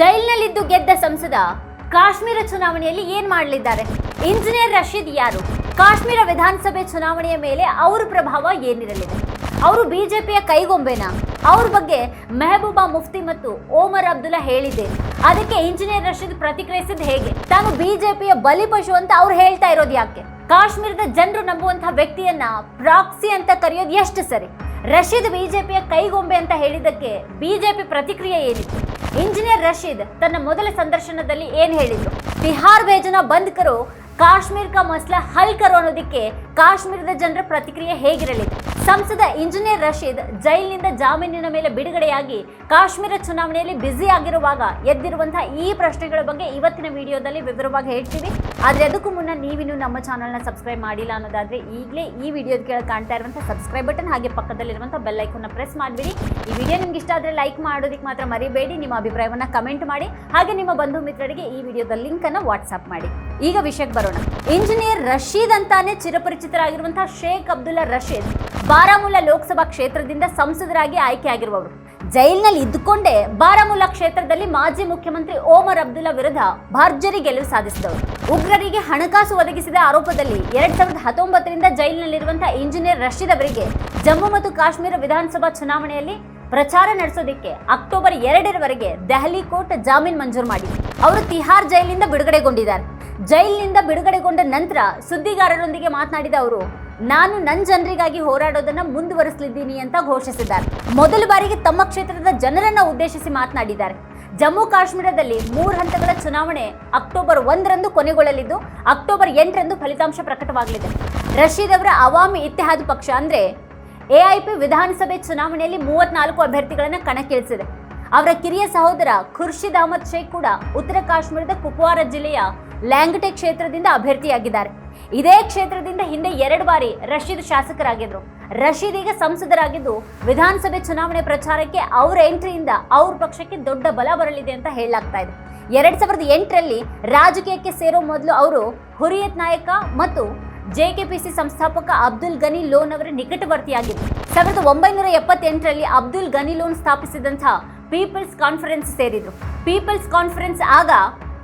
ಜೈಲಿನಲ್ಲಿದ್ದು ಗೆದ್ದ ಸಂಸದ ಕಾಶ್ಮೀರ ಚುನಾವಣೆಯಲ್ಲಿ ಏನ್ ಮಾಡಲಿದ್ದಾರೆ? ಇಂಜಿನಿಯರ್ ರಶೀದ್ ಯಾರು? ಕಾಶ್ಮೀರ ವಿಧಾನಸಭೆ ಚುನಾವಣೆಯ ಮೇಲೆ ಅವ್ರ ಪ್ರಭಾವ ಏನಿರಲಿದೆ? ಅವರು ಬಿಜೆಪಿಯ ಕೈಗೊಂಬೆನಾ? ಅವ್ರ ಬಗ್ಗೆ ಮೆಹಬೂಬಾ ಮುಫ್ತಿ ಮತ್ತು ಓಮರ್ ಅಬ್ದುಲ್ಲಾ ಹೇಳಿದೆ ಅದಕ್ಕೆ ಇಂಜಿನಿಯರ್ ರಶೀದ್ ಪ್ರತಿಕ್ರಿಯಿಸಿದ ಹೇಗೆ? ತಾನು ಬಿಜೆಪಿಯ ಬಲಿಪಶು ಅಂತ ಅವ್ರು ಹೇಳ್ತಾ ಇರೋದು ಯಾಕೆ? ಕಾಶ್ಮೀರದ ಜನರು ನಂಬುವಂತಹ ವ್ಯಕ್ತಿಯನ್ನ ಪ್ರಾಕ್ಸಿ ಅಂತ ಕರೆಯೋದು ಎಷ್ಟು ಸರಿ? ರಶೀದ್ ಬಿಜೆಪಿಯ ಕೈಗೊಂಬೆ ಅಂತ ಹೇಳಿದ್ದಕ್ಕೆ ಬಿಜೆಪಿ ಪ್ರತಿಕ್ರಿಯೆ ಏನಿತ್ತು? ಇಂಜಿನಿಯರ್ ರಶೀದ್ ತನ್ನ ಮೊದಲ ಸಂದರ್ಶನದಲ್ಲಿ ಏನು ಹೇಳಿದ್ರು? ಬಿಹಾರ್ ಬೇಜನ ಬಂದ್ ಕರೋ ಕಾಶ್ಮೀರ್ ಕಾ ಮಸ್ಲಾ ಹಲ್ ಕರೋ ಅನ್ನೋದಕ್ಕೆ ಕಾಶ್ಮೀರದ ಜನರ ಪ್ರತಿಕ್ರಿಯೆ ಹೇಗಿರಲಿದೆ? ಸಂಸದ ಇಂಜಿನಿಯರ್ ರಶೀದ್ ಜೈಲಿನಿಂದ ಜಾಮೀನಿನ ಮೇಲೆ ಬಿಡುಗಡೆಯಾಗಿ ಕಾಶ್ಮೀರ ಚುನಾವಣೆಯಲ್ಲಿ ಬ್ಯುಸಿ ಆಗಿರುವಾಗ ಎದ್ದಿರುವಂತಹ ಈ ಪ್ರಶ್ನೆಗಳ ಬಗ್ಗೆ ಇವತ್ತಿನ ವಿಡಿಯೋದಲ್ಲಿ ವಿವರವಾಗಿ ಹೇಳ್ತೀವಿ. ಆದ್ರೆ ಅದಕ್ಕೂ ಮುನ್ನ ನೀವಿನ್ನು ನಮ್ಮ ಚಾನಲ್ನ ಸಬ್ಸ್ಕ್ರೈಬ್ ಮಾಡಿಲ್ಲ ಅನ್ನೋದಾದ್ರೆ ಈಗಲೇ ಈ ವಿಡಿಯೋದ ಕೆಳಗೆ ಕಾಣ್ತಾ ಇರುವಂತಹ ಸಬ್ಸ್ಕ್ರೈಬ್ ಬಟನ್ ಹಾಗೆ ಪಕ್ಕದಲ್ಲಿರುವಂಥ ಬೆಲ್ ಐಕನ್ನ ಪ್ರೆಸ್ ಮಾಡಿಬಿಡಿ. ಈ ವಿಡಿಯೋ ನಿಮ್ಗೆ ಇಷ್ಟ ಆದ್ರೆ ಲೈಕ್ ಮಾಡೋದಕ್ಕೆ ಮಾತ್ರ ಮರಿಬೇಡಿ. ನಿಮ್ಮ ಅಭಿಪ್ರಾಯವನ್ನು ಕಮೆಂಟ್ ಮಾಡಿ. ಹಾಗೆ ನಿಮ್ಮ ಬಂಧು ಮಿತ್ರರಿಗೆ ಈ ವಿಡಿಯೋದ ಲಿಂಕ್ ಅನ್ನ ವಾಟ್ಸ್ಆಪ್ ಮಾಡಿ. ಈಗ ವಿಷಯಕ್ಕೆ ಬರೋಣ. ಇಂಜಿನಿಯರ್ ರಶೀದ್ ಅಂತಾನೆ ಚಿರಪರಿಚಿತರಾಗಿರುವಂತಹ ಶೇಖ್ ಅಬ್ದುಲ್ಲಾ ರಶೀದ್ ಬಾರಾಮುಲ್ಲಾ ಲೋಕಸಭಾ ಕ್ಷೇತ್ರದಿಂದ ಸಂಸದರಾಗಿ ಆಯ್ಕೆಯಾಗಿರುವವರು. ಜೈಲಿನಲ್ಲಿ ಇದ್ದುಕೊಂಡೇ ಬಾರಾಮುಲ್ಲಾ ಕ್ಷೇತ್ರದಲ್ಲಿ ಮಾಜಿ ಮುಖ್ಯಮಂತ್ರಿ ಓಮರ್ ಅಬ್ದುಲ್ಲಾ ವಿರುದ್ಧ ಭರ್ಜರಿ ಗೆಲುವು ಸಾಧಿಸಿದವರು. ಉಗ್ರರಿಗೆ ಹಣಕಾಸು ಒದಗಿಸಿದ ಆರೋಪದಲ್ಲಿ ಎರಡ್ ಸಾವಿರದ ಹತ್ತೊಂಬತ್ತರಿಂದ ಜೈಲಿನಲ್ಲಿರುವಂತಹ ಇಂಜಿನಿಯರ್ ರಶೀದ್ ಅವರಿಗೆ ಜಮ್ಮು ಮತ್ತು ಕಾಶ್ಮೀರ ವಿಧಾನಸಭಾ ಚುನಾವಣೆಯಲ್ಲಿ ಪ್ರಚಾರ ನಡೆಸೋದಿಕ್ಕೆ ಅಕ್ಟೋಬರ್ ಎರಡರವರೆಗೆ ದೆಹಲಿ ಕೋರ್ಟ್ ಜಾಮೀನು ಮಂಜೂರು ಮಾಡಿದೆ. ಅವರು ತಿಹಾರ್ ಜೈಲಿನಿಂದ ಬಿಡುಗಡೆಗೊಂಡಿದ್ದಾರೆ. ಜೈಲಿನಿಂದ ಬಿಡುಗಡೆಗೊಂಡ ನಂತರ ಸುದ್ದಿಗಾರರೊಂದಿಗೆ ಮಾತನಾಡಿದ ಅವರು, ನಾನು ನನ್ನ ಜನರಿಗಾಗಿ ಹೋರಾಡೋದನ್ನ ಮುಂದುವರಿಸಲಿದ್ದೀನಿ ಅಂತ ಘೋಷಿಸಿದ್ದಾರೆ. ಮೊದಲ ಬಾರಿಗೆ ತಮ್ಮ ಕ್ಷೇತ್ರದ ಜನರನ್ನ ಉದ್ದೇಶಿಸಿ ಮಾತನಾಡಿದ್ದಾರೆ. ಜಮ್ಮು ಕಾಶ್ಮೀರದಲ್ಲಿ ಮೂರು ಹಂತಗಳ ಚುನಾವಣೆ ಅಕ್ಟೋಬರ್ ಒಂದರಂದು ಕೊನೆಗೊಳ್ಳಲಿದ್ದು, ಅಕ್ಟೋಬರ್ ಎಂಟರಂದು ಫಲಿತಾಂಶ ಪ್ರಕಟವಾಗಲಿದೆ. ರಷೀದ್ ಅವರ ಅವಾಮಿ ಇತ್ತಿಹಾದ್ ಪಕ್ಷ ಅಂದ್ರೆ ಎಐಪಿ ವಿಧಾನಸಭೆ ಚುನಾವಣೆಯಲ್ಲಿ ಮೂವತ್ನಾಲ್ಕು ಅಭ್ಯರ್ಥಿಗಳನ್ನ ಕಣಕ್ಕಿಳಿಸಿದೆ. ಅವರ ಕಿರಿಯ ಸಹೋದರ ಖುರ್ಷಿದ್ ಅಹಮದ್ ಶೇಖ್ ಕೂಡ ಉತ್ತರ ಕಾಶ್ಮೀರದ ಕುಪ್ವಾರ ಜಿಲ್ಲೆಯ ಲ್ಯಾಂಗಟೆ ಕ್ಷೇತ್ರದಿಂದ ಅಭ್ಯರ್ಥಿಯಾಗಿದ್ದಾರೆ. ಇದೇ ಕ್ಷೇತ್ರದಿಂದ ಹಿಂದೆ ಎರಡು ಬಾರಿ ರಶೀದ್ ಶಾಸಕರಾಗಿದ್ದರು ರಶೀದ್ ಈಗ ಸಂಸದರಾಗಿದ್ದು ವಿಧಾನಸಭೆ ಚುನಾವಣೆ ಪ್ರಚಾರಕ್ಕೆ ಅವರ ಎಂಟ್ರಿಯಿಂದ ಅವ್ರ ಪಕ್ಷಕ್ಕೆ ದೊಡ್ಡ ಬಲ ಬರಲಿದೆ ಅಂತ ಹೇಳಲಾಗ್ತಾ ಇದೆ. ಎರಡ್ ಸಾವಿರದ ಎಂಟರಲ್ಲಿ ರಾಜಕೀಯಕ್ಕೆ ಸೇರೋ ಮೊದಲು ಅವರು ಹುರಿಯತ್ ನಾಯಕ ಮತ್ತು ಜೆ ಕೆ ಪಿ ಸಿ ಸಂಸ್ಥಾಪಕ ಅಬ್ದುಲ್ ಗನಿ ಲೋನ್ ಅವರ ನಿಕಟವರ್ತಿಯಾಗಿದ್ದರು. ಸಾವಿರದ ಒಂಬೈನೂರ ಎಪ್ಪತ್ತೆಂಟರಲ್ಲಿ ಅಬ್ದುಲ್ ಗನಿ ಲೋನ್ ಸ್ಥಾಪಿಸಿದಂತಹ ಪೀಪಲ್ಸ್ ಕಾನ್ಫರೆನ್ಸ್ ಸೇರಿದ್ರು. ಪೀಪಲ್ಸ್ ಕಾನ್ಫರೆನ್ಸ್ ಆಗ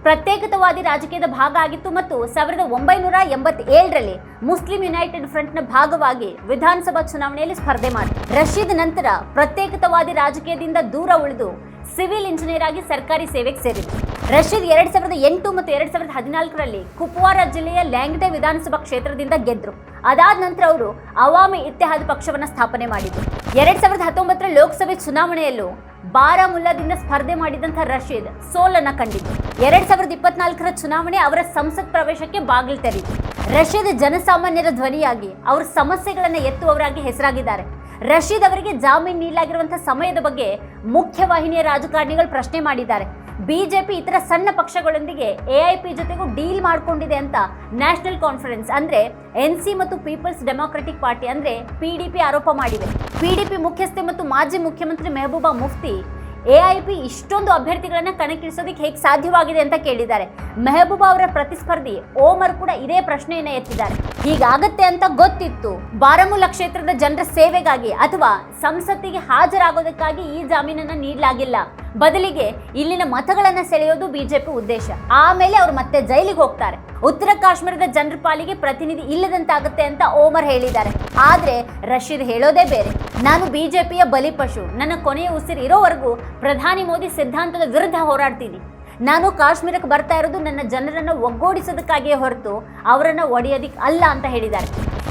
ಪ್ರತ್ಯೇಕತಾವಾದಿ ರಾಜಕೀಯದ ಭಾಗ ಆಗಿತ್ತು ಮತ್ತು ಸಾವಿರದ ಒಂಬೈನೂರ ಎಂಬತ್ತೇಳರಲ್ಲಿ ಮುಸ್ಲಿಂ ಯುನೈಟೆಡ್ ಫ್ರಂಟ್ನ ಭಾಗವಾಗಿ ವಿಧಾನಸಭಾ ಚುನಾವಣೆಯಲ್ಲಿ ಸ್ಪರ್ಧೆ ಮಾಡಿ. ರಶೀದ್ ನಂತರ ಪ್ರತ್ಯೇಕತವಾದಿ ರಾಜಕೀಯದಿಂದ ದೂರ ಉಳಿದು ಸಿವಿಲ್ ಇಂಜಿನಿಯರ್ ಆಗಿ ಸರ್ಕಾರಿ ಸೇವೆಗೆ ಸೇರಿದರು ರಶೀದ್ ಎರಡ್ ಸಾವಿರದ ಎಂಟು ಮತ್ತು ಎರಡ್ ಸಾವಿರದ ಹದಿನಾಲ್ಕರಲ್ಲಿ ಕುಪ್ವಾರ ಜಿಲ್ಲೆಯ ಲ್ಯಾಂಗ್ಡೆ ವಿಧಾನಸಭಾ ಕ್ಷೇತ್ರದಿಂದ ಗೆದ್ದರು ಅದಾದ ನಂತರ ಅವರು ಅವಾಮಿ ಇತ್ತೆಹಾದ್ ಪಕ್ಷವನ್ನ ಸ್ಥಾಪನೆ ಮಾಡಿದರು. ಎರಡ್ ಸಾವಿರದ ಹತ್ತೊಂಬತ್ತರ ಲೋಕಸಭೆ ಚುನಾವಣೆಯಲ್ಲೂ ಬಾರಾಮುಲ್ಲಾದಿಂದ ಸ್ಪರ್ಧೆ ಮಾಡಿದಂಥ ರಶೀದ್ ಸೋಲನ್ನ ಕಂಡಿದ್ರು. ಎರಡ್ ಸಾವಿರದ ಇಪ್ಪತ್ನಾಲ್ಕರ ಚುನಾವಣೆ ಅವರ ಸಂಸತ್ ಪ್ರವೇಶಕ್ಕೆ ಬಾಗಿಲು ತೆರೆಯಿತು ರಷ್ಯಾದ ಜನಸಾಮಾನ್ಯರ ಧ್ವನಿಯಾಗಿ ಅವರ ಸಮಸ್ಯೆಗಳನ್ನು ಎತ್ತುವವರಾಗಿ ಹೆಸರಾಗಿದ್ದಾರೆ. ರಶೀದ್ ಅವರಿಗೆ ಜಾಮೀನು ನೀಡಲಾಗಿರುವಂತಹ ಸಮಯದ ಬಗ್ಗೆ ಮುಖ್ಯವಾಹಿನಿಯ ರಾಜಕಾರಣಿಗಳು ಪ್ರಶ್ನೆ ಮಾಡಿದ್ದಾರೆ. ಬಿಜೆಪಿ ಇತರ ಸಣ್ಣ ಪಕ್ಷಗಳೊಂದಿಗೆ ಎಐಪಿ ಜೊತೆಗೂ ಡೀಲ್ ಮಾಡಿಕೊಂಡಿದೆ ಅಂತ ನ್ಯಾಷನಲ್ ಕಾನ್ಫರೆನ್ಸ್, ಅಂದ್ರೆ ಎನ್ ಸಿ ಮತ್ತು ಪೀಪಲ್ಸ್ ಡೆಮಾಕ್ರೆಟಿಕ್ ಪಾರ್ಟಿ, ಅಂದ್ರೆ ಪಿಡಿಪಿ ಆರೋಪ ಮಾಡಿವೆ. ಪಿಡಿಪಿ ಮುಖ್ಯಸ್ಥೆ ಮತ್ತು ಮಾಜಿ ಮುಖ್ಯಮಂತ್ರಿ ಮೆಹಬೂಬಾ ಮುಫ್ತಿ ಎಐಪಿ ಇಷ್ಟೊಂದು ಅಭ್ಯರ್ಥಿಗಳನ್ನು ಕಣಕ್ಕಿಳಿಸೋದಕ್ಕೆ ಹೇಗೆ ಸಾಧ್ಯವಾಗಿದೆ ಅಂತ ಕೇಳಿದ್ದಾರೆ. ಮೆಹಬೂಬಾ ಅವರ ಪ್ರತಿಸ್ಪರ್ಧಿ, ಓಮರ್ ಕೂಡ ಇದೇ ಪ್ರಶ್ನೆಯನ್ನು ಎತ್ತಿದ್ದಾರೆ. ಹೀಗಾಗತ್ತೆ ಅಂತ ಗೊತ್ತಿತ್ತು. ಬಾರಾಮುಲ್ಲಾ ಕ್ಷೇತ್ರದ ಜನರ ಸೇವೆಗಾಗಿ ಅಥವಾ ಸಂಸತ್ತಿಗೆ ಹಾಜರಾಗೋದಕ್ಕಾಗಿ ಈ ಜಾಮೀನನ್ನ ನೀಡಲಾಗಿಲ್ಲ. ಬದಲಿಗೆ ಇಲ್ಲಿನ ಮತಗಳನ್ನ ಸೆಳೆಯೋದು ಬಿಜೆಪಿ ಉದ್ದೇಶ. ಆಮೇಲೆ ಅವ್ರು ಮತ್ತೆ ಜೈಲಿಗೆ ಹೋಗ್ತಾರೆ. ಉತ್ತರ ಕಾಶ್ಮೀರದ ಜನರ ಪಾಲಿಗೆ ಪ್ರತಿನಿಧಿ ಇಲ್ಲದಂತಾಗುತ್ತೆ ಅಂತ ಓಮರ್ ಹೇಳಿದ್ದಾರೆ. ಆದ್ರೆ ರಶೀದ್ ಹೇಳೋದೇ ಬೇರೆ. ನಾನು ಬಿಜೆಪಿಯ ಬಲಿಪಶು ನನ್ನ ಕೊನೆಯ ಉಸಿರು ಇರೋವರೆಗೂ ಪ್ರಧಾನಿ ಮೋದಿ ಸಿದ್ಧಾಂತದ ವಿರುದ್ಧ ಹೋರಾಡ್ತೀನಿ. ನಾನು ಕಾಶ್ಮೀರಕ್ಕೆ ಬರ್ತಾ ಇರೋದು ನನ್ನ ಜನರನ್ನು ಒಗ್ಗೂಡಿಸೋದಕ್ಕಾಗಿಯೇ ಹೊರತು ಅವರನ್ನು ಒಡೆಯೋದಿಕ್ಕೆ ಅಲ್ಲ ಅಂತ ಹೇಳಿದ್ದಾರೆ.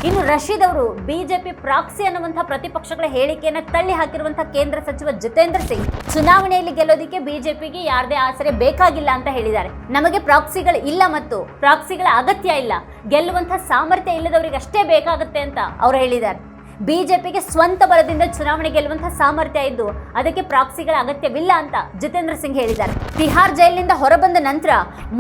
ಇನ್ನು ರಶೀದ್ ಅವರು ಬಿಜೆಪಿ ಪ್ರಾಕ್ಸಿ ಅನ್ನುವಂಥ ಪ್ರತಿಪಕ್ಷಗಳ ಹೇಳಿಕೆಯನ್ನು ತಳ್ಳಿ ಹಾಕಿರುವಂಥ ಕೇಂದ್ರ ಸಚಿವ ಜಿತೇಂದ್ರ ಸಿಂಗ್ ಚುನಾವಣೆಯಲ್ಲಿ ಗೆಲ್ಲೋದಿಕ್ಕೆ ಬಿಜೆಪಿಗೆ ಯಾರದೇ ಆಸರೆ ಬೇಕಾಗಿಲ್ಲ ಅಂತ ಹೇಳಿದ್ದಾರೆ. ನಮಗೆ ಪ್ರಾಕ್ಸಿಗಳು ಇಲ್ಲ ಮತ್ತು ಪ್ರಾಕ್ಸಿಗಳ ಅಗತ್ಯ ಇಲ್ಲ. ಗೆಲ್ಲುವಂಥ ಸಾಮರ್ಥ್ಯ ಇಲ್ಲದವರಿಗೆ ಅಷ್ಟೇ ಬೇಕಾಗುತ್ತೆ ಅಂತ ಅವರು ಹೇಳಿದ್ದಾರೆ. ಬಿಜೆಪಿಗೆ ಸ್ವಂತ ಬಲದಿಂದ ಚುನಾವಣೆ ಗೆಲ್ಲುವಂತಹ ಸಾಮರ್ಥ್ಯ ಇದ್ದು ಅದಕ್ಕೆ ಪ್ರಾಕ್ಸಿಗಳ ಅಗತ್ಯವಿಲ್ಲ ಅಂತ ಜಿತೇಂದ್ರ ಸಿಂಗ್ ಹೇಳಿದ್ದಾರೆ. ತಿಹಾರ್ ಜೈಲಿನಿಂದ ಹೊರಬಂದ ನಂತರ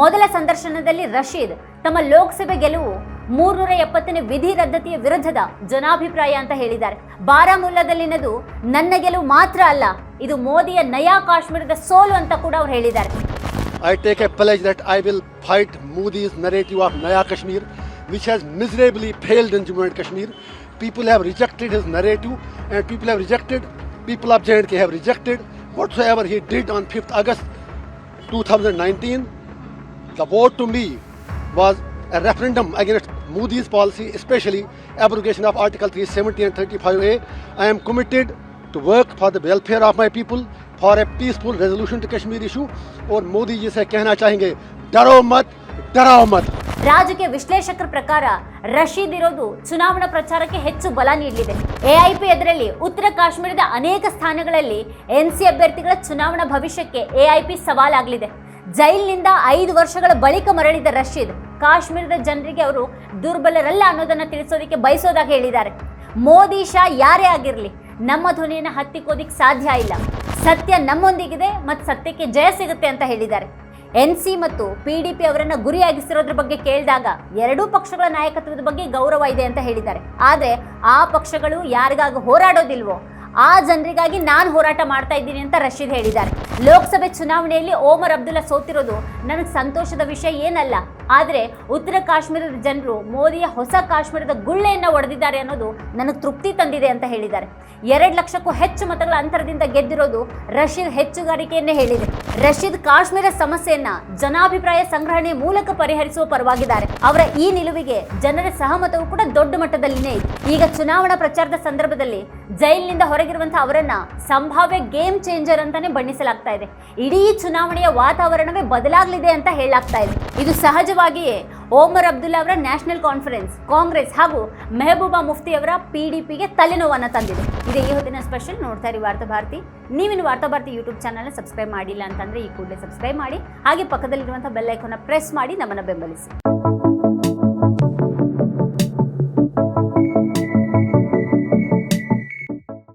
ಮೊದಲ ಸಂದರ್ಶನದಲ್ಲಿ ರಶೀದ್ ತಮ್ಮ ಲೋಕಸಭೆ ಗೆಲುವು ಮೂರ್ನೂರ ಎಪ್ಪತ್ತನೇ ವಿಧಿ ರದ್ದತಿಯ ವಿರುದ್ಧದ ಜನಾಭಿಪ್ರಾಯ ಅಂತ ಹೇಳಿದ್ದಾರೆ. ಬಾರಾಮುಲ್ಲಾದಲ್ಲಿನದು ನನ್ನ ಗೆಲುವು ಮಾತ್ರ ಅಲ್ಲ, ಇದು ಮೋದಿಯ ನಯಾ ಕಾಶ್ಮೀರದ ಸೋಲು ಅಂತ ಕೂಡ ಅವ್ರು ಹೇಳಿದ್ದಾರೆ. I take a pledge that I will fight Modi's narrative of Naya Kashmir which has miserably failed in Jammu and Kashmir. People have rejected his narrative, and people have rejected, people of J&K have rejected whatsoever he did on 5th August 2019, the vote to me was a referendum against Modi's policy, especially abrogation of Article 370 and 35A. I am committed to work for the welfare of my people, for a peaceful resolution to Kashmir issue. और मोदी जी से कहना चाहेंगे डरो मत डराओ मत ರಾಜಕೀಯ ವಿಶ್ಲೇಷಕರ ಪ್ರಕಾರ ರಶೀದ್ ಇರೋದು ಚುನಾವಣಾ ಪ್ರಚಾರಕ್ಕೆ ಹೆಚ್ಚು ಬಲ ನೀಡಲಿದೆ. ಎಐಪಿ ಎದುರಲ್ಲಿ ಉತ್ತರ ಕಾಶ್ಮೀರದ ಅನೇಕ ಸ್ಥಾನಗಳಲ್ಲಿ ಎನ್ಸಿ ಅಭ್ಯರ್ಥಿಗಳ ಚುನಾವಣಾ ಭವಿಷ್ಯಕ್ಕೆ ಎಐಪಿ ಸವಾಲಾಗಲಿದೆ. ಜೈಲಿನಿಂದ ಐದು ವರ್ಷಗಳ ಬಳಿಕ ಮರಳಿದ ರಶೀದ್, ಕಾಶ್ಮೀರದ ಜನರಿಗೆ ಅವರು ದುರ್ಬಲರಲ್ಲ ಅನ್ನೋದನ್ನ ತಿಳಿಸೋದಕ್ಕೆ ಬಯಸೋದಾಗಿ ಹೇಳಿದ್ದಾರೆ. ಮೋದಿ ಶಾ ಯಾರೇ ಆಗಿರಲಿ, ನಮ್ಮ ಧ್ವನಿಯನ್ನು ಹತ್ತಿಕ್ಕೋದಿಕ್ಕೆ ಸಾಧ್ಯ ಇಲ್ಲ. ಸತ್ಯ ನಮ್ಮೊಂದಿಗಿದೆ ಮತ್ತು ಸತ್ಯಕ್ಕೆ ಜಯ ಸಿಗುತ್ತೆ ಅಂತ ಹೇಳಿದ್ದಾರೆ. ಎನ್ ಸಿ ಮತ್ತು ಪಿ ಡಿ ಪಿ ಅವರನ್ನ ಗುರಿಯಾಗಿಸಿರೋದ್ರ ಬಗ್ಗೆ ಕೇಳಿದಾಗ ಎರಡೂ ಪಕ್ಷಗಳ ನಾಯಕತ್ವದ ಬಗ್ಗೆ ಗೌರವ ಇದೆ ಅಂತ ಹೇಳಿದ್ದಾರೆ. ಆದರೆ ಆ ಪಕ್ಷಗಳು ಯಾರಿಗಾಗಿ ಹೋರಾಡೋದಿಲ್ವೋ, ಆ ಜನರಿಗಾಗಿ ನಾನು ಹೋರಾಟ ಮಾಡ್ತಾ ಇದ್ದೀನಿ ಅಂತ ರಶೀದ್ ಹೇಳಿದ್ದಾರೆ. ಲೋಕಸಭೆ ಚುನಾವಣೆಯಲ್ಲಿ ಓಮರ್ ಅಬ್ದುಲ್ಲಾ ಸೋತಿರೋದು ನನಗೆ ಸಂತೋಷದ ವಿಷಯ ಏನಲ್ಲ ಆದರೆ ಉತ್ತರ ಕಾಶ್ಮೀರದ ಜನರು ಮೋದಿಯ ಹೊಸ ಕಾಶ್ಮೀರದ ಗುಳ್ಳೆಯನ್ನು ಒಡೆದಿದ್ದಾರೆ ಅನ್ನೋದು ನನಗೆ ತೃಪ್ತಿ ತಂದಿದೆ ಅಂತ ಹೇಳಿದ್ದಾರೆ. ಎರಡು ಲಕ್ಷಕ್ಕೂ ಹೆಚ್ಚು ಮತಗಳ ಅಂತರದಿಂದ ಗೆದ್ದಿರೋದು ರಶೀದ್ ಹೆಚ್ಚುಗಾರಿಕೆಯನ್ನೇ ಹೇಳಿದೆ. ರಶೀದ್ ಕಾಶ್ಮೀರ ಸಮಸ್ಯೆಯನ್ನ ಜನಾಭಿಪ್ರಾಯ ಸಂಗ್ರಹಣೆ ಮೂಲಕ ಪರಿಹರಿಸುವ ಪರವಾಗಿದ್ದಾರೆ. ಅವರ ಈ ನಿಲುವಿಗೆ ಜನರ ಸಹಮತವು ಕೂಡ ದೊಡ್ಡ ಮಟ್ಟದಲ್ಲಿನೇ ಇದೆ. ಈಗ ಚುನಾವಣಾ ಪ್ರಚಾರದ ಸಂದರ್ಭದಲ್ಲಿ ಜೈಲಿನಿಂದ ಹೊರಗಿರುವಂತಹ ಅವರನ್ನ ಸಂಭಾವ್ಯ ಗೇಮ್ ಚೇಂಜರ್ ಅಂತಾನೆ ಬಣ್ಣಿಸಲಾಗ್ತಾ ಇದೆ. ಇಡೀ ಚುನಾವಣೆಯ ವಾತಾವರಣವೇ ಬದಲಾಗಲಿದೆ ಅಂತ ಹೇಳಲಾಗ್ತಾ ಇದೆ. ಇದು ಸಹಜವಾಗಿಯೇ ಓಮರ್ ಅಬ್ದುಲ್ಲಾ ಅವರ ನ್ಯಾಷನಲ್ ಕಾನ್ಫರೆನ್ಸ್, ಕಾಂಗ್ರೆಸ್ ಹಾಗೂ ಮೆಹಬೂಬಾ ಮುಫ್ತಿ ಅವರ ಪಿಡಿಪಿಗೆ ತಲೆನೋವನ್ನು ತಂದಿದೆ. ಇದೆ ಈ ಹೊತ್ತಿನ ಸ್ಪೆಷಲ್ ನೋಡ್ತಾ ಇರಿ ವಾರ್ತಾ ಭಾರತಿ. ನೀವಿನ್ನು ವಾರ್ತಾ ಭಾರತಿ ಯೂಟ್ಯೂಬ್ ಚಾನಲ್ನ ಸಬ್ಸ್ಕ್ರೈಬ್ ಮಾಡಿಲ್ಲ ಅಂತಂದ್ರೆ ಈ ಕೂಡಲೇ ಸಬ್ಸ್ಕ್ರೈಬ್ ಮಾಡಿ. ಹಾಗೆ ಪಕ್ಕದಲ್ಲಿರುವಂಥ ಬೆಲ್ ಐಕಾನ್ನ ಪ್ರೆಸ್ ಮಾಡಿ ನಮ್ಮನ್ನು ಬೆಂಬಲಿಸಿ.